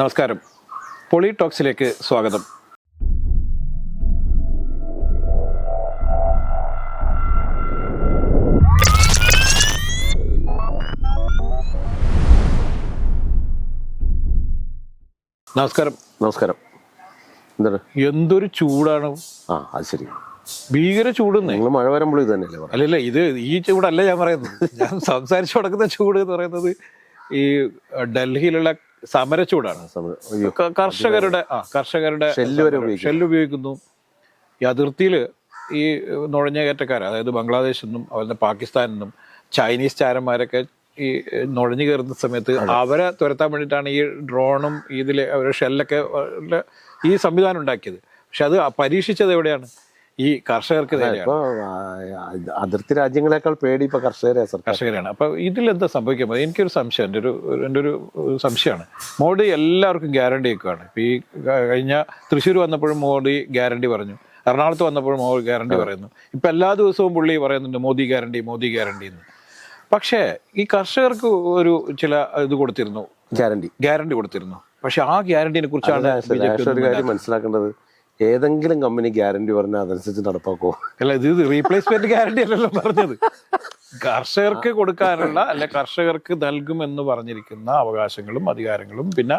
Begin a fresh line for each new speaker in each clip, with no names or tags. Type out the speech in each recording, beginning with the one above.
നമസ്കാരം. പൊളിടോക്സിലേക്ക് സ്വാഗതം. നമസ്കാരം.
നമസ്കാരം. എന്താണ്?
എന്തൊരു ചൂടാണ്.
ആ അത് ശരി.
ഭീകര ചൂടെന്നേ.
നിങ്ങൾ മഴ വരുമ്പോൾ ഇത് തന്നെയല്ലേ
അല്ലല്ല ഇത് ഈ ചൂടല്ല ഞാൻ പറയുന്നത്. ഞാൻ സംസാരിച്ചു കൊടുക്കുന്ന ചൂട് എന്ന് പറയുന്നത് ഈ ഡൽഹിയിലുള്ള സമര ചൂടാണ്
സമയം അയ്യോ.
ക- കർഷകരുടെ ആ കർഷകരുടെ
ഷെല്ല്
ഉപയോഗിക്കുന്നു. ഈ അതിർത്തിയിൽ ഈ നുഴഞ്ഞുകയറ്റക്കാർ അതായത് ബംഗ്ലാദേശിൽ നിന്നും അതുപോലെ പാകിസ്ഥാനിൽ നിന്നും ചൈനീസ് ചാരന്മാരൊക്കെ ഈ നുഴഞ്ഞു കയറുന്ന സമയത്ത് അവരെ തുരത്താൻ വേണ്ടിയിട്ടാണ് ഈ ഡ്രോണും ഇതിൽ അവരുടെ ഷെല്ലൊക്കെ ഈ സംവിധാനം ഉണ്ടാക്കിയത്. പക്ഷെ അത് പരീക്ഷിച്ചത് എവിടെയാണ്? ഈ കർഷകർക്ക്
ഇപ്പൊ അതിർത്തി രാജ്യങ്ങളെക്കാൾ പേടി ഇപ്പൊ കർഷകരെ
കർഷകരാണ് അപ്പൊ ഇതിൽ എന്താ സംഭവിക്കാൻ പോകുന്നത് എനിക്കൊരു സംശയം എന്റെ ഒരു എന്റെ ഒരു സംശയമാണ്. മോഡി എല്ലാവർക്കും ഗ്യാരണ്ടി ഒക്കെയാണ് ഇപ്പൊ ഈ കഴിഞ്ഞ തൃശ്ശൂർ വന്നപ്പോഴും മോഡി ഗ്യാരണ്ടി പറഞ്ഞു. എറണാകുളത്ത് വന്നപ്പോഴും മോഡി ഗ്യാരണ്ടി പറയുന്നു. ഇപ്പൊ എല്ലാ ദിവസവും പുള്ളി പറയുന്നുണ്ട് മോദി ഗ്യാരണ്ടി മോദി ഗ്യാരണ്ടി എന്ന്. പക്ഷേ ഈ കർഷകർക്ക് ഒരു ചില ഇത് കൊടുത്തിരുന്നു.
ഗ്യാരണ്ടി.
ഗ്യാരണ്ടി കൊടുത്തിരുന്നു. പക്ഷെ ആ ഗ്യാരണ്ടിനെ കുറിച്ചാണ് ബി
ഒരു കാര്യം മനസ്സിലാക്കേണ്ടത്. ഏതെങ്കിലും കമ്പനി ഗ്യാരണ്ടി പറഞ്ഞാൽ അതനുസരിച്ച് നടപ്പാക്കോ?
അല്ല ഇത് റീപ്ലേസ്മെന്റ് ഗ്യാരണ്ടി അല്ലല്ലോ പറഞ്ഞത്. കർഷകർക്ക് കൊടുക്കാനുള്ള അല്ലെ കർഷകർക്ക് നൽകുമെന്ന് പറഞ്ഞിരിക്കുന്ന അവകാശങ്ങളും അധികാരങ്ങളും പിന്നെ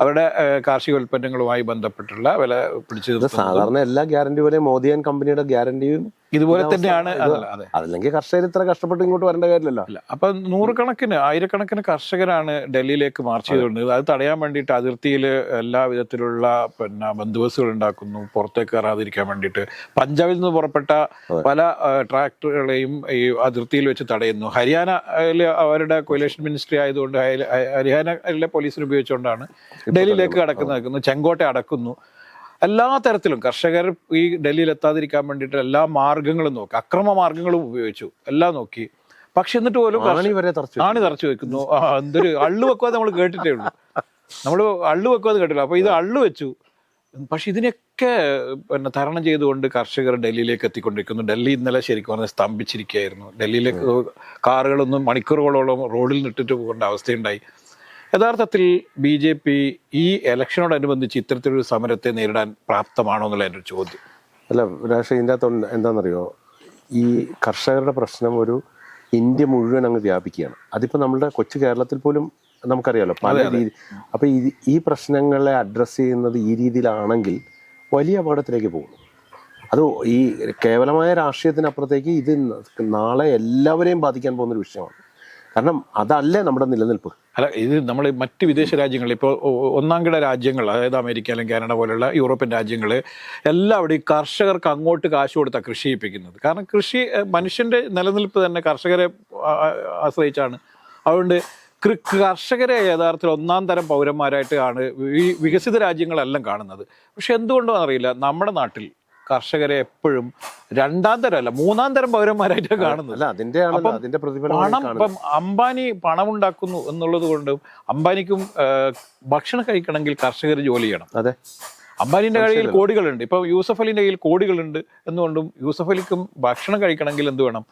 അവരുടെ കാർഷിക ഉൽപ്പന്നങ്ങളുമായി ബന്ധപ്പെട്ടുള്ള വില പിടിച്ചു
സാധാരണ എല്ലാ ഗ്യാരണ്ടി പോലെ മോദിയൻ കമ്പനിയുടെ ഗ്യാരണ്ടിയും
ഇതുപോലെ തന്നെയാണ്. അതല്ല അതെ.
അതല്ലെങ്കിൽ കർഷകർ ഇത്ര കഷ്ടപ്പെട്ട് ഇങ്ങോട്ട് വരേണ്ട കാര്യമില്ലല്ലോ.
അല്ല അപ്പൊ നൂറുകണക്കിന് ആയിരക്കണക്കിന് കർഷകരാണ് ഡൽഹിയിലേക്ക് മാർച്ച് ചെയ്തുകൊണ്ടിരുന്നത്. അത് തടയാൻ വേണ്ടിയിട്ട് അതിർത്തിയിൽ എല്ലാ വിധത്തിലുള്ള പിന്നെ ബന്ദോബസ്തുകൾ ഉണ്ടാക്കുന്നു. പുറത്തേക്ക് കയറാതിരിക്കാൻ വേണ്ടിയിട്ട്. പഞ്ചാബിൽ നിന്ന് പുറപ്പെട്ട പല ട്രാക്ടറുകളെയും ഈ അതിർത്തിയിൽ വെച്ച് തടയുന്നു. ഹരിയാനയിൽ അവരുടെ കൊയിലേഷൻ മിനിസ്ട്രി ആയതുകൊണ്ട് ഹരിയാനയിലെ പോലീസിനെ ഉപയോഗിച്ചുകൊണ്ടാണ് ഡൽഹിയിലേക്ക് കടക്കുന്നത്. ചെങ്കോട്ട അടക്കുന്നു. എല്ലാ തരത്തിലും കർഷകർ ഈ ഡൽഹിയിൽ എത്താതിരിക്കാൻ വേണ്ടിയിട്ട് എല്ലാ മാർഗങ്ങളും നോക്കി അക്രമ മാർഗങ്ങളും ഉപയോഗിച്ചു എല്ലാം നോക്കി. പക്ഷെ എന്നിട്ട് പോലും
ആണി വരെ തറച്ചു
ആണി തറച്ചു വെക്കുന്നു. എന്തൊരു അള്ളു വെക്കുവാതെ നമ്മൾ കേട്ടിട്ടേ ഉള്ളൂ. നമ്മൾ അള്ളു വെക്കുവാതെ കേട്ടില്ല അപ്പൊ ഇത് അള്ളു വെച്ചു. പക്ഷെ ഇതിനൊക്കെ പിന്നെ തരണം ചെയ്തുകൊണ്ട് കർഷകർ ഡൽഹിയിലേക്ക് എത്തിക്കൊണ്ടിരിക്കുന്നു. ഡൽഹി ഇന്നലെ ശരിക്കും പറഞ്ഞാൽ സ്തംഭിച്ചിരിക്കുകയായിരുന്നു. ഡൽഹിയിലേക്ക് കാറുകളൊന്നും മണിക്കൂറുകളോളം റോഡിൽ നിട്ടിട്ട് പോകേണ്ട അവസ്ഥയുണ്ടായി. യഥാർത്ഥത്തിൽ ബി ജെ പി ഈ ഇലക്ഷനോടനുബന്ധിച്ച് ഇത്തരത്തിലൊരു സമരത്തെ നേരിടാൻ പ്രാപ്തമാണോ എന്നുള്ള എന്റെ ഒരു ചോദ്യം.
അല്ല രാഷ്ട്രീയ ഇതിന്റെ അകത്ത് എന്താണെന്നറിയോ? ഈ കർഷകരുടെ പ്രശ്നം ഒരു ഇന്ത്യ മുഴുവൻ അങ്ങ് വ്യാപിക്കുകയാണ്. അതിപ്പോൾ നമ്മുടെ കൊച്ചു കേരളത്തിൽ പോലും നമുക്കറിയാലോ പല രീതി അപ്പോൾ ഈ ഈ പ്രശ്നങ്ങളെ അഡ്രസ്സ് ചെയ്യുന്നത് ഈ രീതിയിലാണെങ്കിൽ വലിയ അപകടത്തിലേക്ക് പോകും അത് ഈ കേവലമായ രാഷ്ട്രീയത്തിനപ്പുറത്തേക്ക് ഇത് നാളെ എല്ലാവരെയും ബാധിക്കാൻ പോകുന്ന ഒരു വിഷയമാണ്. കാരണം അതല്ലേ നമ്മുടെ നിലനിൽപ്പ്.
അല്ല ഇത് നമ്മൾ മറ്റ് വിദേശ രാജ്യങ്ങൾ ഇപ്പോൾ ഒന്നാം കിട രാജ്യങ്ങൾ അതായത് അമേരിക്ക അല്ലെങ്കിൽ കാനഡ പോലുള്ള യൂറോപ്യൻ രാജ്യങ്ങൾ എല്ലാവിടെയും കർഷകർക്ക് അങ്ങോട്ട് കാശ് കൊടുത്താണ് കൃഷി ചെയ്യിപ്പിക്കുന്നത്. കാരണം കൃഷി മനുഷ്യന്റെ നിലനിൽപ്പ് തന്നെ കർഷകരെ ആശ്രയിച്ചാണ്. അതുകൊണ്ട് കർഷകരെ യഥാർത്ഥത്തിൽ ഒന്നാം തരം പൗരന്മാരായിട്ട് ആണ് ഈ വികസിത രാജ്യങ്ങളെല്ലാം കാണുന്നത്. പക്ഷെ എന്തുകൊണ്ടോ അറിയില്ല നമ്മുടെ നാട്ടിൽ കർഷകരെ എപ്പോഴും രണ്ടാം തരം അല്ല മൂന്നാം തരം പൗരന്മാരായിട്ട് കാണുന്നത്.
അല്ല അതിന്റെ അതിന്റെ
പണം ഇപ്പം അംബാനി പണം ഉണ്ടാക്കുന്നു എന്നുള്ളത് കൊണ്ടും അംബാനിക്കും ഭക്ഷണം കഴിക്കണമെങ്കിൽ കർഷകർ ജോലി ചെയ്യണം.
അതെ.
അംബാനിന്റെ കയ്യിൽ കോടികളുണ്ട്. ഇപ്പൊ യൂസഫ് അലിന്റെ കയ്യിൽ കോടികളുണ്ട് എന്നുകൊണ്ടും യൂസഫ് അലിക്കും ഭക്ഷണം കഴിക്കണമെങ്കിൽ എന്ത് വേണം?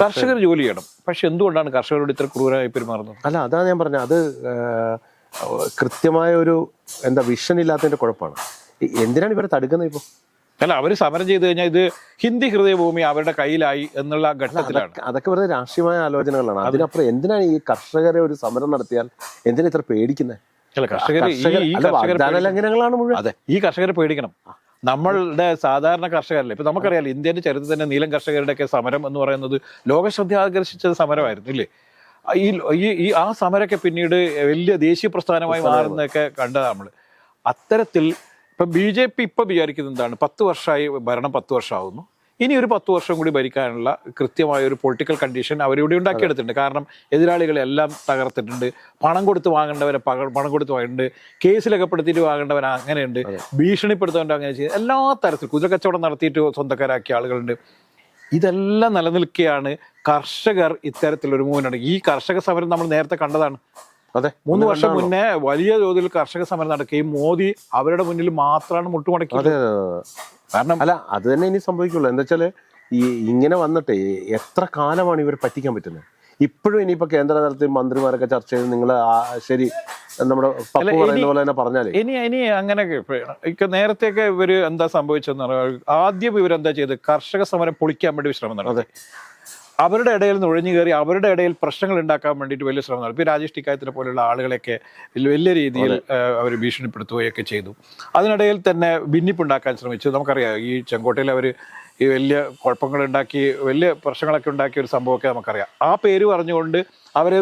കർഷകർ ജോലി ചെയ്യണം. പക്ഷെ എന്തുകൊണ്ടാണ് കർഷകരോട് ഇത്ര ക്രൂരമായി പെരുമാറുന്നത്?
അല്ല അതാണ് ഞാൻ പറഞ്ഞത്. അത് കൃത്യമായ ഒരു എന്താ വിഷൻ ഇല്ലാത്തതിന്റെ കുഴപ്പമാണ്. എന്തിനാണ് ഇവരെ തടുക്കുന്നത് ഇപ്പൊ?
അല്ല അവർ സമരം ചെയ്തു കഴിഞ്ഞാൽ ഇത് ഹിന്ദി ഹൃദയഭൂമി അവരുടെ കയ്യിലായി എന്നുള്ള ഘട്ടത്തിലാണ്.
അതൊക്കെ വെറുതെ രാഷ്ട്രീയമായ ആലോചനകളാണ്. അതിനപ്പുറം എന്തിനാണ് ഈ കർഷകരെ ഒരു സമരം നടത്തിയാൽ എന്തിനാ ഇത്ര പേടിക്കുന്നത്
ഈ കർഷകരെ
മുഴുവൻ.
അതെ ഈ കർഷകരെ പേടിക്കണം. നമ്മളുടെ സാധാരണ കർഷകരല്ലേ? ഇപ്പൊ നമുക്കറിയാം ഇന്ത്യന്റെ ചരിത്രത്തിൽ തന്നെ നീലം കർഷകരുടെ ഒക്കെ സമരം എന്ന് പറയുന്നത് ലോകശ്രദ്ധ ആകർഷിച്ച സമരമായിരുന്നു ഇല്ലേ ഈ ഈ- ആ സമരമൊക്കെ പിന്നീട് വലിയ ദേശീയ പ്രസ്ഥാനമായി മാറുന്നതൊക്കെ കണ്ടതാണ് നമ്മൾ. അത്തരത്തിൽ ഇപ്പൊ ബി ജെ പി ഇപ്പം വിചാരിക്കുന്നത് എന്താണ്? പത്ത് വർഷമായി ഭരണം പത്ത് വർഷമാവുന്നു. ഇനി ഒരു പത്ത് വർഷം കൂടി ഭരിക്കാനുള്ള കൃത്യമായ ഒരു പൊളിറ്റിക്കൽ കണ്ടീഷൻ അവരിവിടെ ഉണ്ടാക്കിയെടുത്തിട്ടുണ്ട്. കാരണം എതിരാളികളെ എല്ലാം തകർത്തിട്ടുണ്ട്. പണം കൊടുത്ത് വാങ്ങേണ്ടവരെ പണം കൊടുത്ത് വാങ്ങിയിട്ടുണ്ട് കേസിലകപ്പെടുത്തിയിട്ട് വാങ്ങേണ്ടവൻ അങ്ങനെയുണ്ട്. ഭീഷണിപ്പെടുത്തേണ്ട അങ്ങനെ ചെയ്ത് എല്ലാ തരത്തിൽ കുതിര കച്ചവടം നടത്തിയിട്ട് സ്വന്തക്കാരാക്കിയ ആളുകളുണ്ട്. ഇതെല്ലാം നിലനിൽക്കുകയാണ് കർഷകർ ഇത്തരത്തിലൊരു മൂവ്മെന്റ് ഈ കർഷക സമരം നമ്മൾ നേരത്തെ കണ്ടതാണ്.
അതെ.
മൂന്ന് വർഷം മുന്നേ വലിയ തോതിൽ കർഷക സമരം നടക്കുകയും മോദി അവരുടെ മുന്നിൽ മാത്രമാണ് മുട്ടുമടക്കി
അതെ
കാരണം
അല്ല അത് തന്നെ ഇനി സംഭവിക്കുള്ളൂ. എന്താ വെച്ചാൽ ഈ ഇങ്ങനെ വന്നിട്ട് എത്ര കാലമാണ് ഇവർ പറ്റിക്കാൻ പറ്റുന്നത്? ഇപ്പോഴും ഇനിയിപ്പോ കേന്ദ്ര തലത്തിൽ മന്ത്രിമാരൊക്കെ ചർച്ച ചെയ്ത് നിങ്ങൾ ശരി നമ്മുടെ പപ്പു
അല്ല,
പറയുന്ന പോലെ തന്നെ പറഞ്ഞാലേ.
ഇനി ഇനി അങ്ങനെ ഇപ്പൊ നേരത്തെയൊക്കെ ഇവർ എന്താ സംഭവിച്ചെന്ന് പറഞ്ഞാൽ ആദ്യം ഇവരെന്താ ചെയ്ത്? കർഷക സമരം പൊളിക്കാൻ വേണ്ടി ശ്രമം നടത്തി. അവരുടെ ഇടയിൽ നിന്ന് ഒഴിഞ്ഞു കയറി അവരുടെ ഇടയിൽ പ്രശ്നങ്ങൾ ഉണ്ടാക്കാൻ വേണ്ടിയിട്ട് വലിയ ശ്രമം നടത്തി. രാജേഷ് ടിക്കായത്തിനെ പോലെയുള്ള ആളുകളെയൊക്കെ വലിയ- രീതിയിൽ അവർ ഭീഷണിപ്പെടുത്തുകയൊക്കെ ചെയ്തു. അതിനിടയിൽ തന്നെ ഭിന്നിപ്പുണ്ടാക്കാൻ ശ്രമിച്ചു. നമുക്കറിയാം ഈ ചെങ്കോട്ടയിൽ അവർ ഈ വലിയ കുഴപ്പങ്ങൾ ഉണ്ടാക്കി വലിയ പ്രശ്നങ്ങളൊക്കെ ഉണ്ടാക്കിയ ഒരു സംഭവമൊക്കെ നമുക്കറിയാം. ആ പേര് പറഞ്ഞുകൊണ്ട് അവർ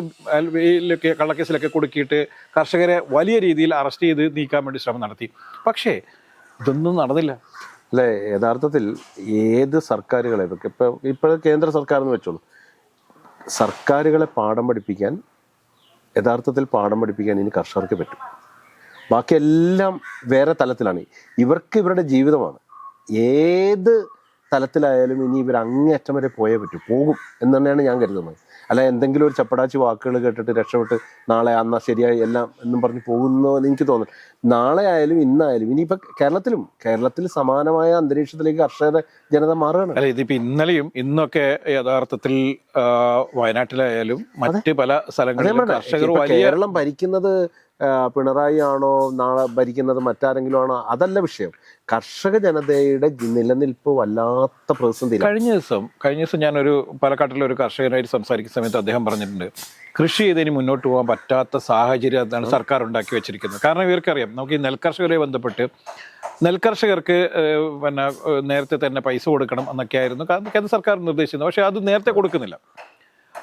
ഇതിലൊക്കെ കള്ളക്കേസിലൊക്കെ കൊടുക്കിയിട്ട് കർഷകരെ വലിയ രീതിയിൽ അറസ്റ്റ് ചെയ്ത് നീക്കാൻ വേണ്ടി ശ്രമം നടത്തി. പക്ഷേ ഇതൊന്നും നടന്നില്ല.
അല്ലെ യഥാർത്ഥത്തിൽ ഏത് സർക്കാരുകളെ ഇപ്പൊ ഇപ്പൊ ഇപ്പൊ കേന്ദ്ര സർക്കാർ എന്ന് വെച്ചോളൂ. സർക്കാരുകളെ പാഠം പഠിപ്പിക്കാൻ യഥാർത്ഥത്തിൽ പാഠം പഠിപ്പിക്കാൻ ഇനി കർഷകർക്ക് പറ്റും. ബാക്കിയെല്ലാം വേറെ തലത്തിലാണ്. ഇവർക്ക് ഇവരുടെ ജീവിതമാണ്. ഏത് തലത്തിലായാലും ഇനി ഇവർ അങ്ങേയറ്റം വരെ പോയേ പറ്റൂ. പോകും എന്ന് തന്നെയാണ് ഞാൻ കരുതുന്നത്. അല്ല എന്തെങ്കിലും ഒരു ചപ്പടാച്ചി വാക്കുകൾ കേട്ടിട്ട് രക്ഷപ്പെട്ട് നാളെ അന്നാ ശരിയായി എല്ലാം എന്നും പറഞ്ഞ് പോകുന്നു എന്ന് എനിക്ക് തോന്നുന്നു. നാളെ ആയാലും ഇന്നായാലും ഇനിയിപ്പോ കേരളത്തിലും കേരളത്തിൽ സമാനമായ അന്തരീക്ഷത്തിലേക്ക് കർഷക ജനത മാറുകയാണ്.
അല്ല ഇതിപ്പോ ഇന്നലെയും ഇന്നൊക്കെ യഥാർത്ഥത്തിൽ വയനാട്ടിലായാലും മറ്റ് പല സ്ഥലങ്ങളിലും
കേരളം ഭരിക്കുന്നത് പിണറായി ആണോ നാളെ ഭരിക്കുന്നത് മറ്റാരെങ്കിലും ആണോ അതല്ല വിഷയം. കർഷക ജനതയുടെ നിലനിൽപ്പ് വല്ലാത്ത പ്രതിസന്ധി
കഴിഞ്ഞ ദിവസം കഴിഞ്ഞ ദിവസം ഞാനൊരു പാലക്കാട്ടിലെ ഒരു കർഷകനായിട്ട് സംസാരിക്കുന്ന സമയത്ത് അദ്ദേഹം പറഞ്ഞിട്ടുണ്ട് കൃഷി ചെയ്തതിന് മുന്നോട്ട് പോകാൻ പറ്റാത്ത സാഹചര്യം അതാണ് സർക്കാർ ഉണ്ടാക്കി വെച്ചിരിക്കുന്നത്. കാരണം ഇവർക്കറിയാം നമുക്ക് ഈ നെൽകർഷകരെ ബന്ധപ്പെട്ട് നെൽകർഷകർക്ക് പിന്നെ നേരത്തെ തന്നെ പൈസ കൊടുക്കണം എന്നൊക്കെയായിരുന്നു കാരണം കേന്ദ്ര സർക്കാർ നിർദ്ദേശിക്കുന്നത് പക്ഷേ അത് നേരത്തെ കൊടുക്കുന്നില്ല.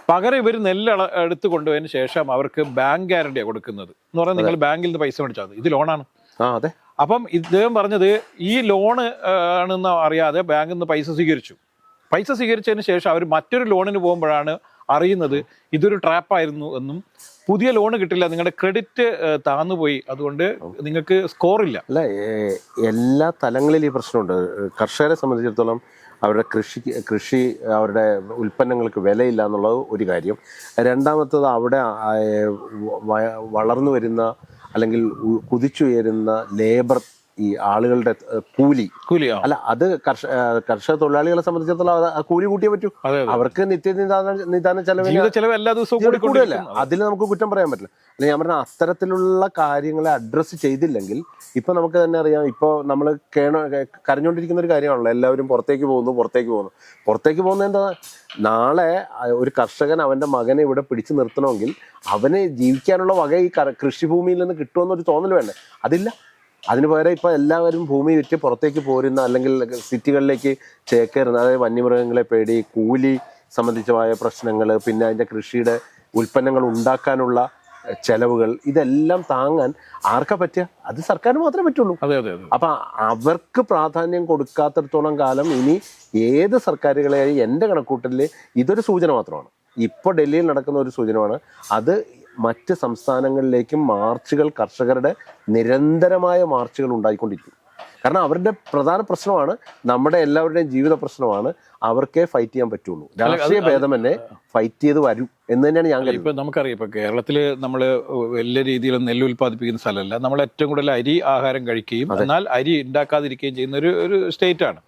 പകരം ഇവർ നെല്ല് എടുത്തു കൊണ്ടുപോയതിന് ശേഷം അവർക്ക് ബാങ്ക് ഗ്യാരണ്ടിയാണ് കൊടുക്കുന്നത്. എന്ന് പറഞ്ഞാൽ നിങ്ങൾ ബാങ്കിൽ നിന്ന് പൈസ മേടിച്ചാൽ മതി. ഇത് ലോണാണ്.
അതെ.
അപ്പം ഇദ്ദേഹം പറഞ്ഞത് ഈ ലോണ് ആണെന്ന് അറിയാതെ ബാങ്കിൽ നിന്ന് പൈസ സ്വീകരിച്ചു. പൈസ സ്വീകരിച്ചതിന് ശേഷം അവർ മറ്റൊരു ലോണിന് പോകുമ്പോഴാണ് അറിയുന്നത് ഇതൊരു ട്രാപ്പായിരുന്നു എന്നും. പുതിയ ലോൺ കിട്ടില്ല. നിങ്ങളുടെ ക്രെഡിറ്റ് താന്നുപോയി. അതുകൊണ്ട് നിങ്ങൾക്ക് സ്കോർ ഇല്ല
അല്ല എല്ലാ തലങ്ങളിലും ഈ പ്രശ്നമുണ്ട്. കർഷകരെ സംബന്ധിച്ചിടത്തോളം അവരുടെ കൃഷി കൃഷി അവരുടെ ഉൽപ്പന്നങ്ങൾക്ക് വിലയില്ല എന്നുള്ളത് ഒരു കാര്യം. രണ്ടാമത്തത് അവിടെ വളർന്നു വരുന്ന അല്ലെങ്കിൽ കുതിച്ചുയരുന്ന ലേബർ ഈ ആളുകളുടെ കൂലി. കൂലി
കൂലിയോ
അല്ല അത് കർഷക കർഷക തൊഴിലാളികളെ സംബന്ധിച്ചിടത്തോളം കൂലി കൂട്ടിയേ പറ്റൂ. അവർക്ക് നിത്യ നിദാന
ചെലവ് എല്ലാ ദിവസവും കൂടി
കൂടുതലല്ല. അതിൽ നമുക്ക് കുറ്റം പറയാൻ പറ്റില്ല. അല്ല ഞാൻ പറഞ്ഞ അത്തരത്തിലുള്ള കാര്യങ്ങളെ അഡ്രസ്സ് ചെയ്തില്ലെങ്കിൽ ഇപ്പൊ നമുക്ക് തന്നെ അറിയാം. ഇപ്പൊ നമ്മൾ കേണ കരഞ്ഞുകൊണ്ടിരിക്കുന്ന ഒരു കാര്യമാണല്ലോ. എല്ലാവരും പുറത്തേക്ക് പോകുന്നു പുറത്തേക്ക് പോകുന്നു. പുറത്തേക്ക് പോകുന്നത് എന്താ? നാളെ ഒരു കർഷകൻ അവന്റെ മകനെ ഇവിടെ പിടിച്ചു നിർത്തണമെങ്കിൽ അവന് ജീവിക്കാനുള്ള വക ഈ കൃഷിഭൂമിയിൽ നിന്ന് കിട്ടുമെന്നൊരു തോന്നൽ വേണ്ടേ? അതില്ല. അതിന് പകരം ഇപ്പൊ എല്ലാവരും ഭൂമി വിറ്റ് പുറത്തേക്ക് പോരുന്ന അല്ലെങ്കിൽ സിറ്റികളിലേക്ക് ചേക്കേറുന്ന അതായത് വന്യമൃഗങ്ങളെ പേടി കൂലി സംബന്ധിച്ചമായ പ്രശ്നങ്ങൾ പിന്നെ അതിന്റെ കൃഷിയുടെ ഉൽപ്പന്നങ്ങൾ ഉണ്ടാക്കാനുള്ള ചെലവുകൾ ഇതെല്ലാം താങ്ങാൻ ആർക്കാ പറ്റുക? അത് സർക്കാരിന് മാത്രമേ പറ്റുള്ളൂ.
അതെ അതെ അതെ.
അപ്പൊ അവർക്ക് പ്രാധാന്യം കൊടുക്കാത്തടത്തോളം കാലം ഇനി ഏത് സർക്കാരുകളെയായി എന്റെ കണക്കൂട്ടലിൽ ഇതൊരു സൂചന മാത്രമാണ്. ഇപ്പോൾ ഡൽഹിയിൽ നടക്കുന്ന ഒരു സൂചനമാണ് അത് മറ്റ് സംസ്ഥാനങ്ങളിലേക്കും മാർച്ചുകൾ കർഷകരുടെ നിരന്തരമായ മാർച്ചുകൾ ഉണ്ടായിക്കൊണ്ടിരിക്കും. കാരണം അവരുടെ പ്രധാന പ്രശ്നമാണ് നമ്മുടെ എല്ലാവരുടെയും ജീവിത പ്രശ്നമാണ് അവർക്കേ ഫൈറ്റ് ചെയ്യാൻ പറ്റുള്ളൂ. രാഷ്ട്രീയ ഭേദം തന്നെ ഫൈറ്റ് ചെയ്ത് വരും എന്ന് തന്നെയാണ് ഞാൻ
ഇപ്പൊ നമുക്കറിയാം ഇപ്പൊ കേരളത്തിൽ നമ്മൾ വലിയ രീതിയിൽ നെല്ല് ഉൽപ്പാദിപ്പിക്കുന്ന സ്ഥലമല്ല. നമ്മൾ ഏറ്റവും കൂടുതൽ അരി ആഹാരം കഴിക്കുകയും എന്നാൽ അരി ഉണ്ടാക്കാതിരിക്കുകയും ചെയ്യുന്ന ഒരു ഒരു സ്റ്റേറ്റ് ആണ്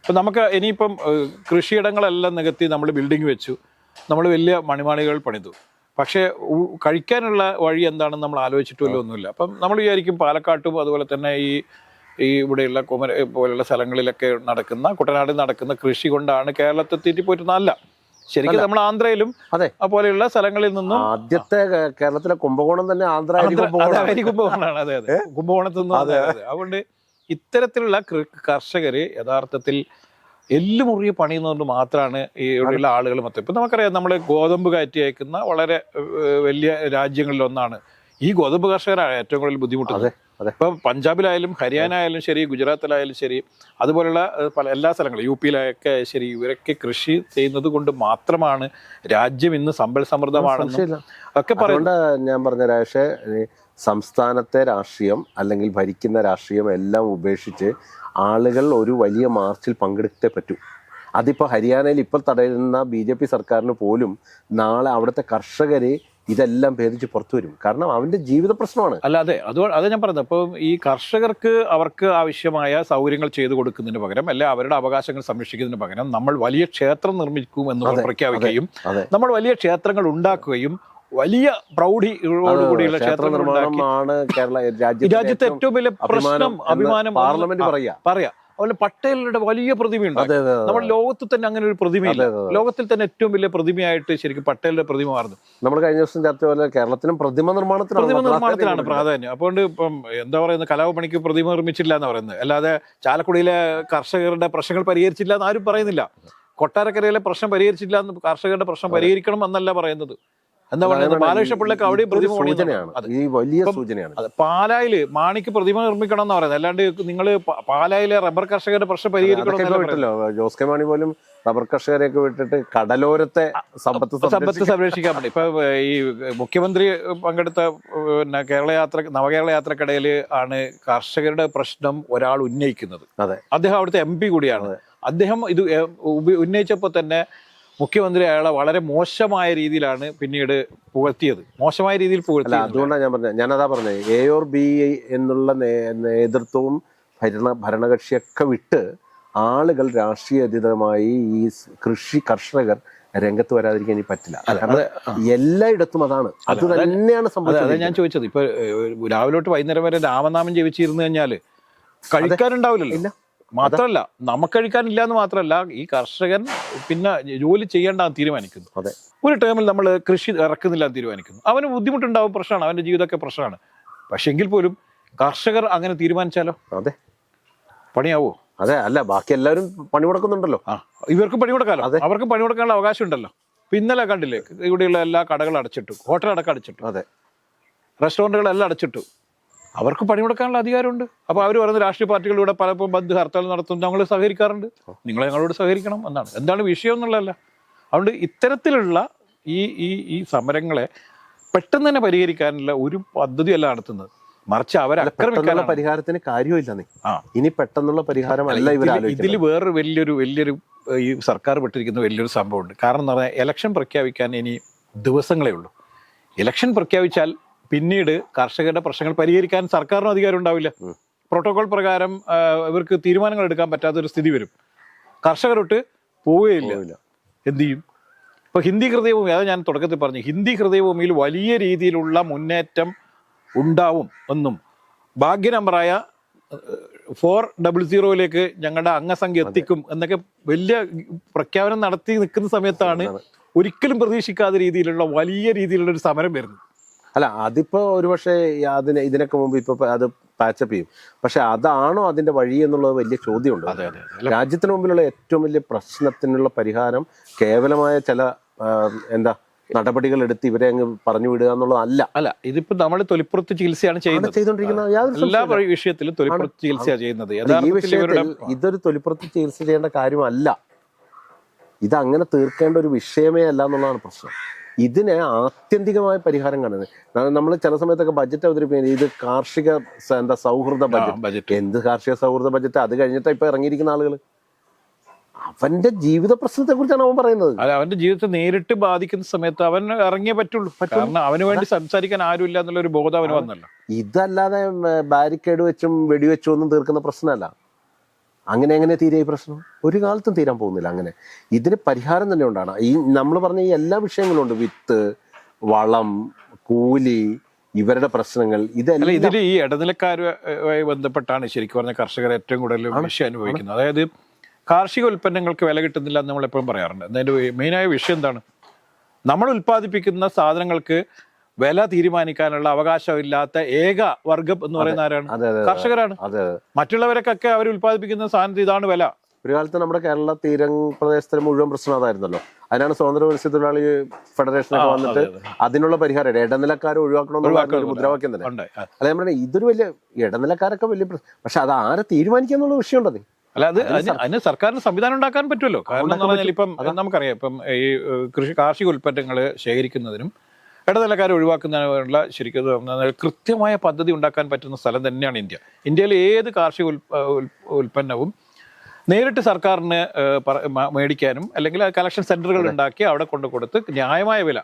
അപ്പൊ നമുക്ക് ഇനിയിപ്പം കൃഷിയിടങ്ങളെല്ലാം നികത്തി നമ്മൾ ബിൽഡിംഗ് വെച്ചു. നമ്മൾ വലിയ മണിമാളികൾ പണിതു. പക്ഷേ കഴിക്കാനുള്ള വഴി എന്താണെന്ന് നമ്മൾ ആലോചിച്ചിട്ടുമല്ലോ ഒന്നുമില്ല. അപ്പം നമ്മൾ വിചാരിക്കും പാലക്കാട്ടും അതുപോലെ തന്നെ ഈ ഈ ഇവിടെയുള്ള കുമര പോലെയുള്ള സ്ഥലങ്ങളിലൊക്കെ നടക്കുന്ന കുട്ടനാട് നടക്കുന്ന കൃഷി കൊണ്ടാണ് കേരളത്തെ തെറ്റിപ്പോയിട്ടുന്ന അല്ല. ശരിക്കും നമ്മൾ ആന്ധ്രയിലും
അതെ.
പോലെയുള്ള സ്ഥലങ്ങളിൽ നിന്നും
ആദ്യത്തെ കേരളത്തിലെ കുംഭകോണം തന്നെ ആന്ധ്ര
അതെ, കുംഭകോണമാണ്. അതെ അതെ കുംഭകോണത്തിൽ നിന്ന് അതെ അതെ. അതുകൊണ്ട് ഇത്തരത്തിലുള്ള കർഷകര് യഥാർത്ഥത്തിൽ എല്ല് മുറിയെ പണിയുന്നതുകൊണ്ട് മാത്രമാണ് ഈ ഇവിടെയുള്ള ആളുകൾ മൊത്തം. ഇപ്പം നമുക്കറിയാം നമ്മൾ ഗോതമ്പ് കയറ്റി അയക്കുന്ന വളരെ വലിയ രാജ്യങ്ങളിൽ ഒന്നാണ്. ഈ ഗോതമ്പ് കർഷകരാണ് ഏറ്റവും കൂടുതൽ ബുദ്ധിമുട്ട്
അതെ.
ഇപ്പൊ പഞ്ചാബിലായാലും ഹരിയാന ആയാലും ശരി ഗുജറാത്തിലായാലും ശരി അതുപോലുള്ള പല എല്ലാ സ്ഥലങ്ങളും യു പിയിലൊക്കെ ശരി ഇവരൊക്കെ കൃഷി ചെയ്യുന്നത് കൊണ്ട് മാത്രമാണ് രാജ്യം ഇന്ന് സമ്പൽ സമൃദ്ധമാണെന്ന് ഒക്കെ പറയുന്നത്
ഞാൻ പറഞ്ഞ രാഷെ സംസ്ഥാനത്തെ രാഷ്ട്രീയം അല്ലെങ്കിൽ ഭരിക്കുന്ന രാഷ്ട്രീയം എല്ലാം ഉപേക്ഷിച്ച് ആളുകൾ ഒരു വലിയ മാർച്ചിൽ പങ്കെടുത്തേ പറ്റൂ. അതിപ്പോൾ ഹരിയാനയിൽ ഇപ്പോൾ തടയുന്ന ബി ജെ പി സർക്കാരിന് പോലും നാളെ അവിടുത്തെ കർഷകരെ ഇതെല്ലാം ഭേദിച്ച് പുറത്തു വരും കാരണം അവന്റെ ജീവിത പ്രശ്നമാണ്.
അല്ല അതെ. അത് അത് ഞാൻ പറഞ്ഞത്. അപ്പം ഈ കർഷകർക്ക് അവർക്ക് ആവശ്യമായ സൗകര്യങ്ങൾ ചെയ്തു കൊടുക്കുന്നതിന് പകരം അല്ലെ അവരുടെ അവകാശങ്ങൾ സംരക്ഷിക്കുന്നതിന് പകരം നമ്മൾ വലിയ ക്ഷേത്രം നിർമ്മിക്കും എന്ന് പ്രഖ്യാപിക്കുകയും നമ്മൾ വലിയ ക്ഷേത്രങ്ങൾ ഉണ്ടാക്കുകയും വലിയ
പ്രൗഢി
കൂടിയുള്ള ക്ഷേത്ര
നിർമ്മാണമാണ് കേരള
രാജ്യത്തെ ഏറ്റവും വലിയ പ്രശ്നം അഭിമാനം
പാർലമെന്റ് പറയാ.
പറയാ. അതുപോലെ പട്ടേലിന്റെ വലിയ പ്രതിമയുണ്ട്. നമ്മുടെ ലോകത്തിൽ തന്നെ അങ്ങനെ ഒരു പ്രതിമയില്ല. ലോകത്തിൽ തന്നെ ഏറ്റവും വലിയ പ്രതിമയായിട്ട് ശരിക്കും പട്ടേലിന്റെ പ്രതിമ മാറുന്നു.
നമ്മൾ കഴിഞ്ഞ ദിവസം ചർച്ച പോലെ കേരളത്തിനും പ്രതിമ നിർമ്മാണത്തിന്
പ്രതിമ നിർമ്മാണത്തിലാണ് പ്രാധാന്യം അതുകൊണ്ട് ഇപ്പം എന്താ പറയുന്നത്? കലാപണിക്ക് പ്രതിമ നിർമ്മിച്ചില്ല എന്ന് പറയുന്നത്. അല്ലാതെ ചാലക്കുടിയിലെ കർഷകരുടെ പ്രശ്നങ്ങൾ പരിഹരിച്ചില്ല എന്ന് ആരും പറയുന്നില്ല. കൊട്ടാരക്കരയിലെ പ്രശ്നം പരിഹരിച്ചില്ല എന്ന് കർഷകരുടെ പ്രശ്നം പരിഹരിക്കണം എന്നല്ല പറയുന്നത്. എന്താ പറയുന്നത് അവിടെ പ്രതിമ
സൂചനയാണ്. ഈ വലിയ സൂചനയാണ്.
പാലായിൽ മാണിക്ക് പ്രതിമ നിർമ്മിക്കണം എന്ന് പറയുന്നത്. അല്ലാണ്ട് നിങ്ങൾ പാലായിലെ റബ്ബർ കർഷകരുടെ പ്രശ്നം പരിഹരിക്കണം
വിട്ടല്ലോ. ജോസ് കെ മാണി പോലും റബ്ബർ കർഷകരെയൊക്കെ വിട്ടിട്ട് കടലോരത്തെ സമ്പത്ത്
സമ്പത്ത് സംരക്ഷിക്കാൻ- വേണ്ടി. ഇപ്പൊ ഈ മുഖ്യമന്ത്രി പങ്കെടുത്ത പിന്നെ കേരള യാത്ര നവകേരള യാത്രക്കിടയിൽ ആണ് കർഷകരുടെ പ്രശ്നം ഒരാൾ ഉന്നയിക്കുന്നത്.
അതെ.
അദ്ദേഹം അവിടുത്തെ എം പി കൂടിയാണ്. അദ്ദേഹം ഇത് ഉന്നയിച്ചപ്പോ ഉന്നയിച്ചപ്പോൾ തന്നെ മുഖ്യമന്ത്രി അയാളെ വളരെ മോശമായ രീതിയിലാണ് പിന്നീട് പുകഴ്ത്തിയത്. മോശമായ രീതിയിൽ പുകഴ്ത്തിയത്.
അതുകൊണ്ടാണ് ഞാൻ പറഞ്ഞത്. ഞാനതാ പറഞ്ഞത്. എ ഓർ ബി എന്നുള്ള നേതൃത്വവും ഭരണ ഭരണകക്ഷിയൊക്കെ വിട്ട് ആളുകൾ രാഷ്ട്രീയ അതീതമായി ഈ കൃഷി കർഷകർ രംഗത്ത് വരാതിരിക്കാൻ ഇനി പറ്റില്ല. എല്ലായിടത്തും അതാണ്. അത്. തന്നെയാണ് സംഭവിച്ചത്
ഞാൻ ചോദിച്ചത്. ഇപ്പൊ രാവിലോട്ട് വൈകുന്നേരം വരെ രാമനാമം ജപിച്ചിരുന്നു കഴിഞ്ഞാൽ കഴിക്കാനുണ്ടാവില്ലല്ലോ. മാത്രല്ല നമുക്ക് കഴിക്കാനില്ല എന്ന് മാത്രമല്ല ഈ കർഷകൻ പിന്നെ ജോലി ചെയ്യേണ്ട തീരുമാനിക്കുന്നു.
അതെ.
ഒരു ടേമിൽ നമ്മൾ കൃഷി ഇറക്കുന്നില്ല എന്ന് തീരുമാനിക്കുന്നു. അവന് ബുദ്ധിമുട്ടുണ്ടാവും പ്രശ്നമാണ് അവന്റെ ജീവിതമൊക്കെ പ്രശ്നമാണ്. പക്ഷെ എങ്കിൽ പോലും കർഷകർ അങ്ങനെ തീരുമാനിച്ചാലോ?
അതെ.
പണിയാവോ?
അതെ അല്ല ബാക്കി എല്ലാവരും പണി കൊടുക്കുന്നുണ്ടല്ലോ
ആ ഇവർക്ക് പണി കൊടുക്കാലോ
അതെ.
അവർക്ക് പണി കൊടുക്കാനുള്ള അവകാശം ഉണ്ടല്ലോ ഇപ്പൊ ഇന്നലെ കണ്ടില്ലേ ഇവിടെയുള്ള എല്ലാ കടകളും അടച്ചിട്ടു ഹോട്ടൽ അടക്കം അടച്ചിട്ടു.
അതെ.
റെസ്റ്റോറന്റുകളെല്ലാം അടച്ചിട്ടു. അവർക്ക് പണി കൊടുക്കാനുള്ള അധികാരമുണ്ട്. അപ്പോൾ അവർ പറയുന്ന രാഷ്ട്രീയ പാർട്ടികളിലൂടെ പലപ്പോഴും ബന്ദ് ഹർത്താൽ നടത്തും ഞങ്ങൾ സഹകരിക്കാറുണ്ട്. നിങ്ങൾ ഞങ്ങളോട് സഹകരിക്കണം എന്നാണ്. എന്താണ് വിഷയം എന്നുള്ളതല്ല. അതുകൊണ്ട് ഇത്തരത്തിലുള്ള ഈ ഈ ഈ സമരങ്ങളെ പെട്ടെന്ന് തന്നെ പരിഹരിക്കാനുള്ള ഒരു പദ്ധതിയല്ല നടത്തുന്നത്. മറിച്ച് അവരെ
പെട്ടെന്നുള്ള പരിഹാരത്തിന് കാര്യമില്ല ഇനി പെട്ടെന്നുള്ള പരിഹാരമല്ല
ഇതിൽ വേറൊരു വലിയൊരു വലിയൊരു ഈ സർക്കാർ പെട്ടിരിക്കുന്ന വലിയൊരു സംഭവമുണ്ട്. കാരണം എന്ന് പറഞ്ഞാൽ ഇലക്ഷൻ പ്രഖ്യാപിക്കാൻ ഇനി ദിവസങ്ങളേ ഉള്ളൂ. ഇലക്ഷൻ പ്രഖ്യാപിച്ചാൽ പിന്നീട് കർഷകരുടെ പ്രശ്നങ്ങൾ പരിഹരിക്കാൻ സർക്കാരിനും അധികാരം ഉണ്ടാവില്ല. പ്രോട്ടോകോൾ പ്രകാരം ഇവർക്ക് തീരുമാനങ്ങൾ എടുക്കാൻ പറ്റാത്തൊരു സ്ഥിതി വരും. കർഷകരൊട്ട് പോവുകയില്ല.
എന്തു
എന്ത് ചെയ്യും? ഇപ്പൊ ഹിന്ദി ഹൃദയഭൂമി അത് ഞാൻ തുടക്കത്തിൽ പറഞ്ഞു ഹിന്ദി ഹൃദയഭൂമിയിൽ വലിയ രീതിയിലുള്ള മുന്നേറ്റം ഉണ്ടാവും എന്നും. ഭാഗ്യ നമ്പറായ ഫോർ ഡബിൾ സീറോയിലേക്ക് ഞങ്ങളുടെ അംഗസംഖ്യ എത്തിക്കും എന്നൊക്കെ വലിയ പ്രഖ്യാപനം നടത്തി നിൽക്കുന്ന സമയത്താണ് ഒരിക്കലും പ്രതീക്ഷിക്കാത്ത രീതിയിലുള്ള വലിയ രീതിയിലുള്ള ഒരു സമരം വരുന്നത്.
അല്ല അതിപ്പോ ഒരുപക്ഷെ അതിന് ഇതിനൊക്കെ മുമ്പ് ഇപ്പൊ അത് പാച്ചപ്പ് ചെയ്യും. പക്ഷെ അതാണോ അതിന്റെ വഴി എന്നുള്ളത് വലിയ ചോദ്യമുണ്ട്.
അതെ അതെ അതെ.
രാജ്യത്തിന് മുമ്പിലുള്ള ഏറ്റവും വലിയ പ്രശ്നത്തിനുള്ള പരിഹാരം കേവലമായ ചില എന്താ നടപടികൾ എടുത്ത് ഇവരെ അങ്ങ് പറഞ്ഞു വിടുക എന്നുള്ളതല്ല.
അല്ല ഇതിപ്പോ നമ്മൾ തൊലിപ്പുറത്ത് ചികിത്സയാണ് ചെയ്യുന്നത്. എല്ലാ വിഷയത്തിലും തൊലിപ്പുറത്ത് ചികിത്സയാണ് ചെയ്യുന്നത്.
ഈ വിഷയത്തിൽ ഇതൊരു തൊലിപ്പുറത്ത് ചികിത്സ ചെയ്യേണ്ട കാര്യമല്ല. ഇത് അങ്ങനെ തീർക്കേണ്ട ഒരു വിഷയമേ അല്ല എന്നുള്ളതാണ് പ്രശ്നം. ഇതിന് ആത്യന്തികമായ പരിഹാരം കാണുന്നത്. നമ്മൾ ചില സമയത്തൊക്കെ ബജറ്റ് അവതരിപ്പിക്കുന്നത് ഇത് കാർഷിക എന്താ സൗഹൃദ ബജറ്റ് എന്ത് കാർഷിക സൗഹൃദ ബജറ്റ് അത് കഴിഞ്ഞിട്ട് ഇപ്പൊ ഇറങ്ങിയിരിക്കുന്ന ആളുകൾ അവന്റെ ജീവിത പ്രശ്നത്തെ കുറിച്ചാണ് അവൻ പറയുന്നത്.
അല്ല അവന്റെ ജീവിതത്തെ നേരിട്ട് ബാധിക്കുന്ന സമയത്ത് അവൻ ഇറങ്ങിയേ പറ്റുള്ളൂ. കാരണം അവന് വേണ്ടി സംസാരിക്കാൻ ആരുമില്ല എന്നുള്ള ഒരു ബോധം അവന് വന്നല്ലോ.
ഇതല്ലാതെ ബാരിക്കേഡ് വെച്ചും വെടിവെച്ചും ഒന്നും തീർക്കുന്ന പ്രശ്നമല്ല. അങ്ങനെ എങ്ങനെ തീരെ ഈ പ്രശ്നം? ഒരു കാലത്തും തീരാൻ പോകുന്നില്ല അങ്ങനെ. ഇതിന് പരിഹാരം തന്നെ ഉണ്ടാണ്. ഈ നമ്മൾ പറഞ്ഞ ഈ എല്ലാ വിഷയങ്ങളും ഉണ്ട് വിത്ത് വളം കൂലി ഇവരുടെ പ്രശ്നങ്ങൾ ഇതെല്ലാം
ഇതിൽ ഈ ഇടനിലക്കാരുമായി ബന്ധപ്പെട്ടാണ് ശരിക്കും പറഞ്ഞ കർഷകർ ഏറ്റവും കൂടുതൽ വിഷയം അനുഭവിക്കുന്നത്. അതായത് കാർഷിക ഉൽപ്പന്നങ്ങൾക്ക് വില കിട്ടുന്നില്ല എന്ന് നമ്മൾ എപ്പോഴും പറയാറുണ്ട്. അതിന്റെ മെയിനായ വിഷയം എന്താണ്? നമ്മൾ ഉൽപ്പാദിപ്പിക്കുന്ന സാധനങ്ങൾക്ക് വില തീരുമാനിക്കാനുള്ള അവകാശമില്ലാത്ത ഏക വർഗം എന്ന് പറയുന്ന ആരാണ്? കർഷകരാണ്. മറ്റുള്ളവരൊക്കെ അവർ ഉൽപ്പാദിപ്പിക്കുന്ന സാധനത്തിന് ഇതാണ് വില.
ഒരു കാലത്ത് നമ്മുടെ കേരള തീരം പ്രദേശത്തിന് മുഴുവൻ പ്രശ്നം അതായിരുന്നല്ലോ അതിനാണ് സ്വതന്ത്ര മത്സ്യത്തൊഴിലാളി
ഫെഡറേഷനൊക്കെ
വന്നിട്ട്
അതെ, അതെ.
അതിനുള്ള പരിഹാരം ഇടനിലക്കാരെ ഒഴിവാക്കണം എന്നുള്ള മുദ്രാവാക്യം തന്നെ. അല്ലെ നമ്മുടെ ഇതൊരു വലിയ ഇടനിലക്കാരൊക്കെ വലിയ പ്രശ്നം. പക്ഷെ അത് ആരെ തീരുമാനിക്കുക എന്നുള്ള വിഷയമുണ്ടത്
അല്ല അത് അതിന് അതിന് സർക്കാരിന് സംവിധാനം ഉണ്ടാക്കാൻ പറ്റുമല്ലോ. കാരണം എന്ന് പറഞ്ഞാൽ ഇപ്പം നമുക്കറിയാം ഇപ്പം ഈ കൃഷി കാർഷിക ഉൽപ്പന്നങ്ങൾ ശേഖരിക്കുന്നതിനും ഇടനിലക്കാരെ ഒഴിവാക്കുന്നതിനുള്ള ശരിക്കും കൃത്യമായ പദ്ധതി ഉണ്ടാക്കാൻ പറ്റുന്ന സ്ഥലം തന്നെയാണ് ഇന്ത്യ. ഇന്ത്യയിലെ ഏത് കാർഷിക ഉൽ- ഉൽ- ഉൽപ്പന്നവും നേരിട്ട് സർക്കാരിന് മേടിക്കാനും അല്ലെങ്കിൽ കളക്ഷൻ സെന്ററുകൾ ഉണ്ടാക്കി അവിടെ കൊണ്ടു കൊടുത്ത് ന്യായമായ വില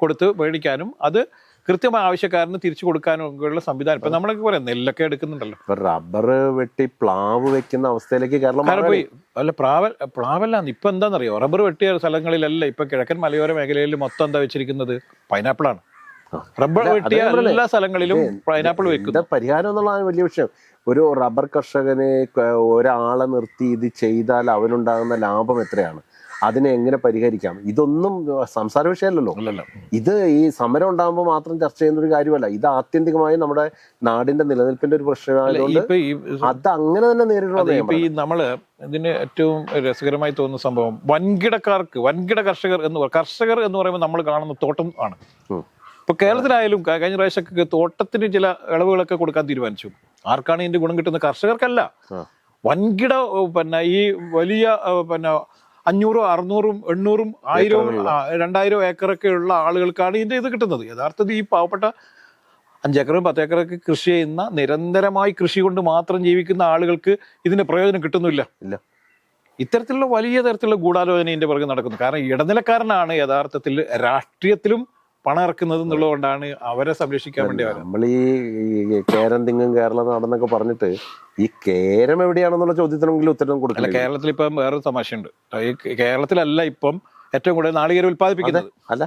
കൊടുത്ത് മേടിക്കാനും അത് കൃത്യമായ ആവശ്യക്കാരന് തിരിച്ചു കൊടുക്കാനുള്ള സംവിധാനം. ഇപ്പൊ നമ്മളൊക്കെ പറയാം നെല്ലൊക്കെ എടുക്കുന്നുണ്ടല്ലോ.
ഇപ്പൊ റബ്ബർ വെട്ടി പ്ലാവ് വെക്കുന്ന അവസ്ഥയിലേക്ക് കേരളം.
പോയി അല്ല പ്രാവൽ പ്ലാവല്ലാന്ന് ഇപ്പൊ എന്താണെന്നറിയോ റബ്ബർ വെട്ടിയ സ്ഥലങ്ങളിലല്ല ഇപ്പൊ കിഴക്കൻ മലയോര മേഖലയിൽ മൊത്തം എന്താ വെച്ചിരിക്കുന്നത്? പൈനാപ്പിൾ ആണ് റബ്ബർ വെട്ടിയ എല്ലാ സ്ഥലങ്ങളിലും പൈനാപ്പിൾ വെക്കുന്നത്
എന്താ പരിഹാരം എന്നുള്ളതാണ് വലിയ വിഷയം. ഒരു റബ്ബർ കർഷകനെ ഒരാളെ നിർത്തി ഇത് ചെയ്താൽ അവനുണ്ടാകുന്ന ലാഭം എത്രയാണ്? അതിനെ എങ്ങനെ പരിഹരിക്കാം? ഇതൊന്നും സംസാര വിഷയമല്ലല്ലോ.
അല്ലല്ലോ.
ഇത് ഈ സമരം ഉണ്ടാകുമ്പോൾ മാത്രം ചർച്ച ചെയ്യുന്ന ഒരു കാര്യമല്ല. ഇത് ആത്യന്തികമായി നമ്മുടെ നാടിന്റെ നിലനിൽപ്പിന്റെ ഒരു പ്രശ്നമായതുകൊണ്ട് അത് അങ്ങനെ തന്നെ നേരിടണമെന്ന്
ഈ നമ്മൾ ഇതിന് ഏറ്റവും രസകരമായി തോന്നുന്ന സംഭവം വൻകിടക്കാർക്ക് വൻകിട കർഷകർ എന്ന് കർഷകർ എന്ന് പറയുമ്പോൾ നമ്മൾ കാണുന്ന തോട്ടം ആണ്. ഇപ്പൊ കേരളത്തിലായാലും കഴിഞ്ഞ പ്രാവശ്യമൊക്കെ തോട്ടത്തിന് ചില ഇളവുകളൊക്കെ കൊടുക്കാൻ തീരുമാനിച്ചു. ആർക്കാണ് ഇതിന്റെ ഗുണം കിട്ടുന്നത്? കർഷകർക്കല്ല. വൻകിട പിന്നെ ഈ വലിയ പിന്നെ അഞ്ഞൂറും അറുന്നൂറും എണ്ണൂറും ആയിരവും രണ്ടായിരം ഏക്കറൊക്കെ ഉള്ള ആളുകൾക്കാണ് ഇതിന്റെ ഇത് കിട്ടുന്നത്. യഥാർത്ഥത്തിൽ ഈ പാവപ്പെട്ട അഞ്ചേക്കറും പത്തേക്കറൊക്കെ കൃഷി ചെയ്യുന്ന നിരന്തരമായി കൃഷി കൊണ്ട് മാത്രം ജീവിക്കുന്ന ആളുകൾക്ക് ഇതിന്റെ പ്രയോജനം കിട്ടുന്നില്ല.
ഇല്ല.
ഇത്തരത്തിലുള്ള വലിയ തരത്തിലുള്ള ഗൂഢാലോചന ഇതിന്റെ പുറകെ നടക്കുന്നു. കാരണം ഇടനിലക്കാരനാണ് യഥാർത്ഥത്തിൽ രാഷ്ട്രീയത്തിലും പണം ഇറക്കുന്നത് എന്നുള്ളതുകൊണ്ടാണ് അവരെ സംരക്ഷിക്കാൻ വേണ്ടി
നമ്മൾ ഈ കേരം തിങ്ങും കേരളം നാടെന്നൊക്കെ പറഞ്ഞിട്ട് ഈ കേരം എവിടെയാണെന്നുള്ള ചോദ്യത്തിനെങ്കിലും ഉത്തരം കൊടുക്കില്ല
കേരളത്തിൽ ഇപ്പം വേറൊരു തമാശയുണ്ട്. ഈ കേരളത്തിലല്ല ഇപ്പം ഏറ്റവും കൂടുതൽ നാളികേരം ഉത്പാദിപ്പിക്കുന്നത്
അല്ല.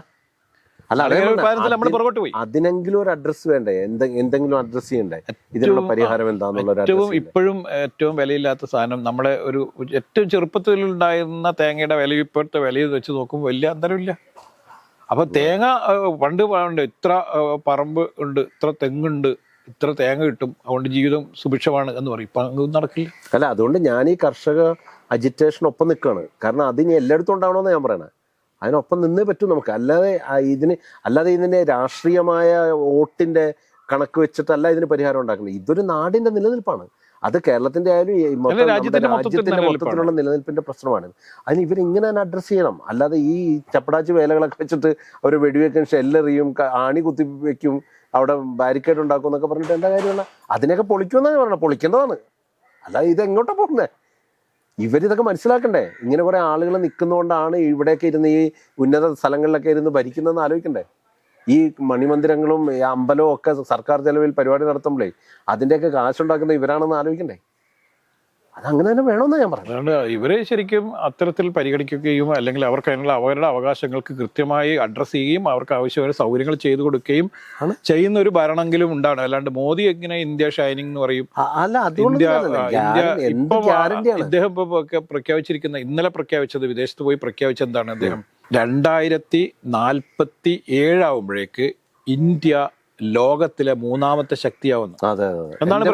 അതിനെങ്കിലും ഒരു അഡ്രസ് വേണ്ടേ? എന്തെങ്കിലും അഡ്രസ് ചെയ്യണ്ടേ? ഇതിനുള്ള പരിഹാരം എന്താണെന്നുള്ള
ഏറ്റവും ഇപ്പോഴും ഏറ്റവും വിലയില്ലാത്ത സാധനം നമ്മുടെ ഒരു ഏറ്റവും ചെറുപ്പത്തിൽ ഉണ്ടായിരുന്ന തേങ്ങയുടെ വില ഇപ്പോഴത്തെ വില വെച്ച് നോക്കുമ്പോൾ വലിയ അന്തരമില്ല. അപ്പൊ തേങ്ങ പണ്ട് പണ്ട് ഇത്ര പറമ്പ് ഉണ്ട് ഇത്ര തെങ്ങുണ്ട് ഇത്ര തേങ്ങ കിട്ടും അതുകൊണ്ട് ജീവിതം സുഭിക്ഷമാണ് എന്ന് പറയും. ഇപ്പൊ അങ്ങ് നടക്കില്ല.
അല്ല അതുകൊണ്ട് ഞാൻ ഈ കർഷക അജിറ്റേഷൻ ഒപ്പം നിൽക്കുകയാണ് കാരണം അതിന് എല്ലായിടത്തും ഉണ്ടാവണമെന്ന് ഞാൻ പറയണേ. അതിനൊപ്പം നിന്നേ പറ്റൂ നമുക്ക്. അല്ലാതെ ഇതിന് അല്ലാതെ ഇതിന്റെ രാഷ്ട്രീയമായ വോട്ടിന്റെ കണക്ക് വെച്ചിട്ടല്ല ഇതിന് പരിഹാരം ഉണ്ടാക്കുന്നത്. ഇതൊരു നാടിന്റെ നിലനിൽപ്പാണ്. അത് കേരളത്തിന്റെ ആയാലും
രാജ്യത്തിന്റെ.
മൊത്തത്തിലുള്ള നിലനിൽപ്പിന്റെ പ്രശ്നമാണ്. അതിന് ഇവർ ഇങ്ങനെ തന്നെ അഡ്രസ് ചെയ്യണം. അല്ലാതെ ഈ ചപ്പടാച്ച് വേലകളൊക്കെ വെച്ചിട്ട് അവർ വെടിവെക്കും ഷെല്ലെറിയും ആണി കുത്തി വെക്കും അവിടെ ബാരിക്കേഡ് ഉണ്ടാക്കും എന്നൊക്കെ പറഞ്ഞിട്ട് എന്താ കാര്യമുള്ള അതിനൊക്കെ പൊളിക്കുമെന്നാണ് പറഞ്ഞത്. പൊളിക്കേണ്ടതാണ്. അല്ലാതെ ഇത് എങ്ങോട്ടാ പോകുന്നത് ഇവരിതൊക്കെ മനസ്സിലാക്കണ്ടേ? ഇങ്ങനെ കുറെ ആളുകൾ നിൽക്കുന്നതുകൊണ്ടാണ് ഇവിടെയൊക്കെ ഇരുന്ന് ഈ ഉന്നത സ്ഥലങ്ങളിലൊക്കെ ഇരുന്ന് ഭരിക്കുന്നതെന്ന് ആലോചിക്കണ്ടേ? ഈ മണിമന്ദിരങ്ങളും ഈ അമ്പലവും ഒക്കെ സർക്കാർ ചെലവിൽ പരിപാടി നടത്തുമ്പോഴേ അതിന്റെയൊക്കെ കാശുണ്ടാക്കുന്ന ഇവരാണെന്ന് ആലോചിക്കണ്ടേ? അത് അങ്ങനെ തന്നെ വേണമെന്നാ ഞാൻ
അതുകൊണ്ട് ഇവരെ ശരിക്കും അത്തരത്തിൽ പരിഗണിക്കുകയും അല്ലെങ്കിൽ അവർക്ക് അതിനുള്ള അവരുടെ അവകാശങ്ങൾക്ക് കൃത്യമായി അഡ്രസ്സ് ചെയ്യുകയും അവർക്ക് ആവശ്യമായ സൗകര്യങ്ങൾ ചെയ്തു കൊടുക്കുകയും
ആണ്.
ചെയ്യുന്ന ഒരു ഭരണമെങ്കിലും ഉണ്ടാണ് അല്ലാണ്ട് മോദി എങ്ങനെ ഇന്ത്യ ഷൈനിങ് എന്ന് പറയും?
അല്ല അതുകൊണ്ട്
ഇന്ത്യ ഇപ്പം ഇദ്ദേഹം പ്രഖ്യാപിച്ചിരിക്കുന്ന ഇന്നലെ പ്രഖ്യാപിച്ചത് വിദേശത്ത് പോയി പ്രഖ്യാപിച്ചത് എന്താണ് അദ്ദേഹം രണ്ടായിരത്തി നാൽപ്പത്തി ഏഴാവുമ്പോഴേക്ക് ഇന്ത്യ ലോകത്തിലെ മൂന്നാമത്തെ ശക്തിയാവുന്നു. എന്നാണ്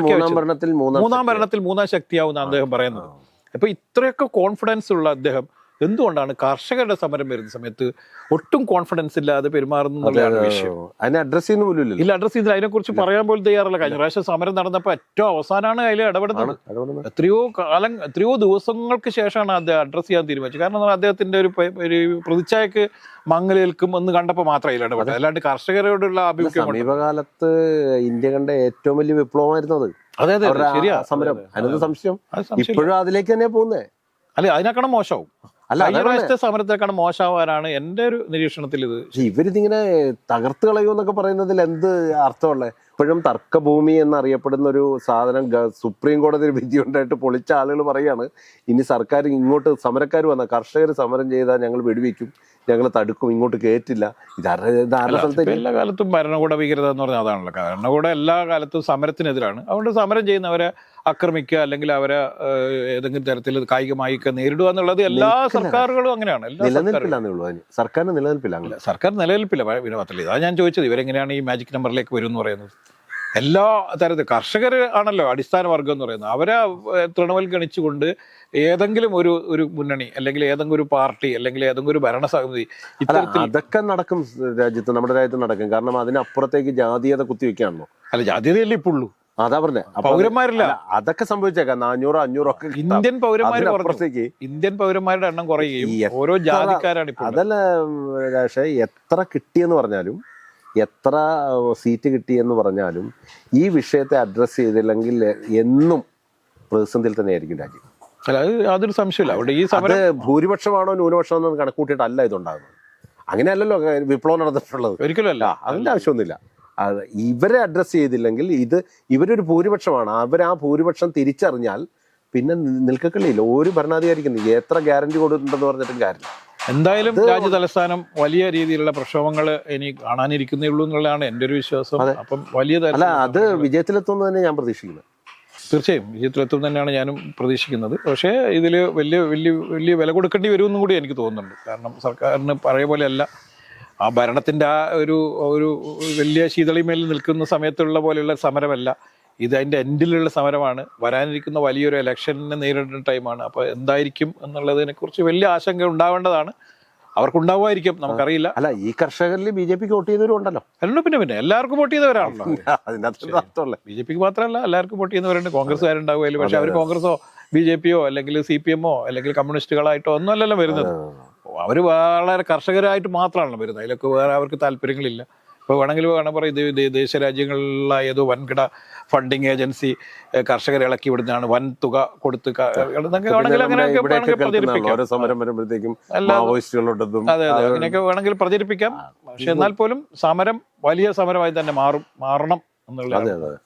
മൂന്നാം ഭരണത്തിൽ മൂന്നാം
ശക്തിയാവുന്ന അദ്ദേഹം പറയുന്നത്. അപ്പൊ ഇത്രയൊക്കെ കോൺഫിഡൻസ് ഉള്ള അദ്ദേഹം എന്തുകൊണ്ടാണ് കർഷകരുടെ സമരം വരുന്ന സമയത്ത് ഒട്ടും കോൺഫിഡൻസ് ഇല്ലാതെ പെരുമാറുന്നു എന്നുള്ളതാണ് വിഷയം.
അതിനെ അഡ്രസ് ചെയ്യുന്ന പോലും
ഇല്ല അഡ്രസ് ചെയ്തില്ല അതിനെ കുറിച്ച് പറയാൻ പോലും തയ്യാറല്ല. കഴിഞ്ഞ പ്രാവശ്യം സമരം നടന്നപ്പോ ഏറ്റവും അവസാനമാണ് അതിൽ ഇടപെടുന്നത്. എത്രയോ കാലം എത്രയോ ദിവസങ്ങൾക്ക് ശേഷമാണ് അദ്ദേഹം അഡ്രസ് ചെയ്യാൻ തീരുമാനിച്ചത്. കാരണം അദ്ദേഹത്തിന്റെ ഒരു ഒരു പ്രതിച്ഛായക്ക് മങ്ങലേൽക്കും എന്ന് കണ്ടപ്പോൾ മാത്രമേ അതിൽ ഇടപെട്ടത്. അല്ലാണ്ട് കർഷകരോടുള്ള ആഭിമുഖ്യം
സമീപകാലത്ത് ഇന്ത്യ കണ്ട ഏറ്റവും വലിയ വിപ്ലവമായിരുന്നു അത്.
അതെ അതെ ശരിയാ.
സമരം.
അതെ, അതെ.
സംശയം. ഇപ്പോഴും അതിലേക്ക് തന്നെ പോകുന്നേ.
അല്ലെ അതിനേക്കാളും മോശമാവും
അല്ല
പ്രാവശ്യത്തെ സമരത്തെക്കാളും മോശമാവാനാണ് എന്റെ ഒരു നിരീക്ഷണത്തിൽ ഇത്.
ഇവരിതിങ്ങനെ തകർത്ത് കളയൂന്നൊക്കെ പറയുന്നതിൽ എന്ത് അർത്ഥമുള്ളത് ഇപ്പോഴും തർക്കഭൂമി എന്നറിയപ്പെടുന്ന ഒരു സാധനം സുപ്രീം കോടതി വിധി ഉണ്ടായിട്ട് പൊളിച്ച ആളുകൾ പറയാണ് ഇനി സർക്കാർ ഇങ്ങോട്ട് സമരക്കാർ വന്ന കർഷകർ സമരം ചെയ്താൽ ഞങ്ങൾ വെടിവെക്കും ഞങ്ങൾ തടുക്കും ഇങ്ങോട്ട് കയറ്റില്ല. ഇതാരുടെ
എല്ലാ കാലത്തും ഭരണകൂട ഭീകരത എന്ന് പറഞ്ഞാൽ അതാണല്ലോ ഭരണകൂടം എല്ലാ കാലത്തും സമരത്തിനെതിരാണ്. അതുകൊണ്ട് സമരം ചെയ്യുന്നവരെ ആക്രമിക്കുക അല്ലെങ്കിൽ അവരെ ഏതെങ്കിലും തരത്തിൽ കായികമായി നേരിടുക എന്നുള്ളത് എല്ലാ സർക്കാരുകളും അങ്ങനെയാണ്.
സർക്കാരിന് നിലനിൽപ്പില്ല അങ്ങനെ.
സർക്കാർ നിലനിൽപ്പില്ല. വിനോദത്തിൽ ഇതാ ഞാൻ ചോദിച്ചത് ഇവരെങ്ങനെയാണ് ഈ മാജിക് നമ്പറിലേക്ക് വരും എന്ന് പറയുന്നത്? എല്ലാ തരത്തിൽ കർഷകർ ആണല്ലോ അടിസ്ഥാന വർഗം എന്ന് പറയുന്നത്. അവരെ ഏഹ്, തൃണവൽഗണിച്ചുകൊണ്ട് ഏതെങ്കിലും ഒരു ഒരു മുന്നണി അല്ലെങ്കിൽ ഏതെങ്കിലും ഒരു പാർട്ടി അല്ലെങ്കിൽ ഏതെങ്കിലും ഒരു ഭരണസമിതി ഇത്തരത്തിൽ
അതൊക്കെ നടക്കും രാജ്യത്ത് നമ്മുടെ രാജ്യത്ത് നടക്കും. കാരണം അതിനപ്പുറത്തേക്ക് ജാതീയത കുത്തിവെക്കാണല്ലോ.
അല്ല ജാതീയതയല്ലേ ഇപ്പോൾ ഉള്ളൂ
അതാ പറഞ്ഞേ.
പൗരന്മാരില്ല.
അതൊക്കെ സംഭവിച്ചേക്കാം. നാനൂറോ അഞ്ഞൂറോ ഒക്കെ
ഇന്ത്യൻ
പൗരന്മാരെ
ഇന്ത്യൻ പൗരന്മാരുടെ എണ്ണം കുറയുകയും ഓരോ ജാതിക്കാരാണ്.
അതല്ല രാഷേ എത്ര കിട്ടിയെന്ന് പറഞ്ഞാലും എത്ര സീറ്റ് കിട്ടിയെന്ന് പറഞ്ഞാലും ഈ വിഷയത്തെ അഡ്രസ്സ് ചെയ്തില്ലെങ്കിൽ എന്നും പ്രതിസന്ധിയിൽ തന്നെയായിരിക്കും രാജ്യം.
അല്ല അത് അതൊരു സംശയമില്ല അവിടെ ഈ
അത്
സമരം
ഭൂരിപക്ഷമാണോ ന്യൂനപക്ഷമാണോ എന്ന് കണക്കൂട്ടിയിട്ടല്ല ഇതുണ്ടാകുന്നത്. അങ്ങനെയല്ലല്ലോ വിപ്ലവം നടന്നിട്ടുള്ളത്.
ഒരിക്കലും അല്ല.
അതിന്റെ ആവശ്യമൊന്നുമില്ല. ഇവരെ അഡ്രസ്സ് ചെയ്തില്ലെങ്കിൽ ഇത് ഇവരൊരു ഭൂരിപക്ഷമാണ്. അവർ ആ ഭൂരിപക്ഷം തിരിച്ചറിഞ്ഞാൽ പിന്നെ നിൽക്കക്കളിയില്ല ഒരു ഭരണാധികാരിക്കും എത്ര ഗ്യാരണ്ടി കൊടുത്തിട്ടുണ്ടെന്ന് പറഞ്ഞിട്ടും കാര്യമില്ല.
എന്തായാലും രാജ്യ തലസ്ഥാനം വലിയ രീതിയിലുള്ള പ്രക്ഷോഭങ്ങൾ ഇനി കാണാനിരിക്കുന്നേ ഉള്ളൂ എന്നുള്ളതാണ് എന്റെ ഒരു വിശ്വാസം. അപ്പം വലിയ
അല്ല അത് വിജയത്തിലെത്തുമെന്ന് തന്നെ ഞാൻ പ്രതീക്ഷിക്കുന്നത്
തീർച്ചയായും വിജയത്തിലെത്തും തന്നെയാണ് ഞാനും പ്രതീക്ഷിക്കുന്നത്. പക്ഷേ ഇതിൽ വലിയ വലിയ വലിയ വില കൊടുക്കേണ്ടി വരുമെന്നും കൂടി എനിക്ക് തോന്നുന്നുണ്ട്. കാരണം സർക്കാരിന് പഴയ പോലെയല്ല ആ ഭരണത്തിന്റെ ആ ഒരു ഒരു വലിയ ശീതളിമേൽ നിൽക്കുന്ന സമയത്തുള്ള പോലെയുള്ള സമരമല്ല. ഇത് അതിന്റെ എൻഡിലുള്ള സമരമാണ്. വരാനിരിക്കുന്ന വലിയൊരു ഇലക്ഷനെ നേരിടുന്ന ടൈമാണ് അപ്പോൾ എന്തായിരിക്കും എന്നുള്ളതിനെക്കുറിച്ച് വലിയ ആശങ്ക ഉണ്ടാവേണ്ടതാണ്. അവർക്കുണ്ടാവുമായിരിക്കും നമുക്കറിയില്ല.
അല്ല ഈ കർഷകരിൽ ബി ജെ പിക്ക് വോട്ട് ചെയ്തവരും ഉണ്ടല്ലോ.
അല്ല പിന്നെ പിന്നെ എല്ലാവർക്കും വോട്ട് ചെയ്തവരാണല്ലോ
അതിനകത്ത്
ബി ജെ പിക്ക് മാത്രമല്ല എല്ലാവർക്കും വോട്ട് ചെയ്യുന്നവരുണ്ട് കോൺഗ്രസ്സുകാരുണ്ടാവുമല്ലോ പക്ഷെ അവർ കോൺഗ്രസോ ബി ജെ പിയോ അല്ലെങ്കിൽ സി പി എമ്മോ അല്ലെങ്കിൽ കമ്മ്യൂണിസ്റ്റുകളായിട്ടോ ഒന്നും അല്ലല്ലോ വരുന്നത് അവർ വളരെ കർഷകരായിട്ട് മാത്രമാണ് വരുന്നത്. അതിലൊക്കെ വേറെ അവർക്ക് താല്പര്യങ്ങളില്ല. ഇപ്പോൾ വേണമെങ്കിൽ വേണം പറയും ഇത് ദേശീയ രാജ്യങ്ങളിലുള്ള ഏതോ വൻകിട ഫണ്ടിങ് ഏജൻസി കർഷകരെ ഇളക്കി വിടുന്നതാണ്. വൻ തുക കൊടുത്ത് അതെ അതെ. അങ്ങനെയൊക്കെ വേണമെങ്കിൽ പ്രചരിപ്പിക്കാം. പക്ഷെ എന്നാൽ പോലും സമരം വലിയ സമരമായി തന്നെ മാറും മാറണം എന്നുള്ളത്